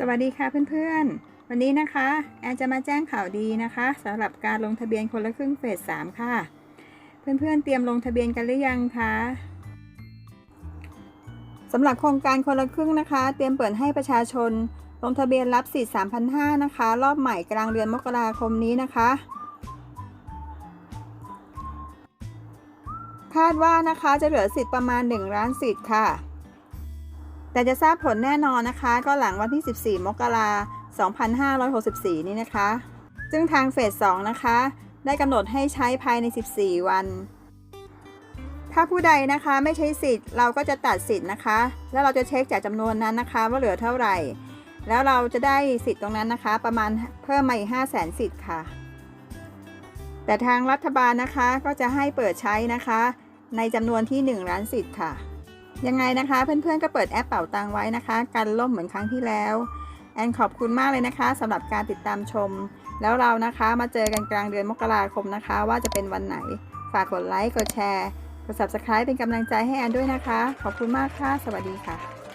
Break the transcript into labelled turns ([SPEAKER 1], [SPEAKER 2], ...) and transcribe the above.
[SPEAKER 1] สวัสดีค่ะเพื่อนๆ วันนี้นะคะแอนจะมาแจ้งข่าวดีนะคะสำหรับการลงทะเบียนคนละครึ่งเฟส 3 ค่ะ เพื่อนๆเตรียมลงทะเบียนกันหรือยังคะสำหรับโครงการคนละครึ่งนะคะ เตรียมเปิดให้ประชาชน ลงทะเบียนรับสิทธิ์3,500นะคะ รอบใหม่กลางเดือนมกราคมนี้นะคะคาดว่านะคะจะเหลือสิทธิ์ประมาณ1ล้านสิทธิ์ค่ะ แต่จะทราบผลแน่นอนนะคะ ก็หลังวันที่ 14 มกราคม 2564 นี้นะคะ ซึ่งทางเฟส 2 นะคะ ได้กำหนดให้ใช้ภายใน 14 วัน ถ้าผู้ใดนะคะไม่ใช้สิทธิ์เราก็จะตัดสิทธิ์นะคะ แล้วเราจะเช็คจากจำนวนนั้นนะคะ ว่าเหลือเท่าไหร่ แล้วเราจะได้สิทธิ์ตรงนั้นนะคะ ประมาณเพิ่มมาอีก 5 0 0 0 0 0 สิทธิ์ค่ะ แต่ทางรัฐบาลนะคะก็จะให้เปิดใช้นะคะ ในจำนวนที่ 1 ล้านสิทธิ์ค่ะ ยังไงนะคะ เพื่อนๆก็เปิดแอปเป่าตังไว้นะคะ กันล่มเหมือนครั้งที่แล้ว แอนขอบคุณมากเลยนะคะสำหรับการติดตามชม แล้วเรานะคะมาเจอกันกลางเดือนมกราคมนะคะ ว่าจะเป็นวันไหน ฝากกดไลค์กดแชร์กด subscribe เป็นกำลังใจให้แอนด้วยนะคะ ขอบคุณมากค่ะ สวัสดีค่ะ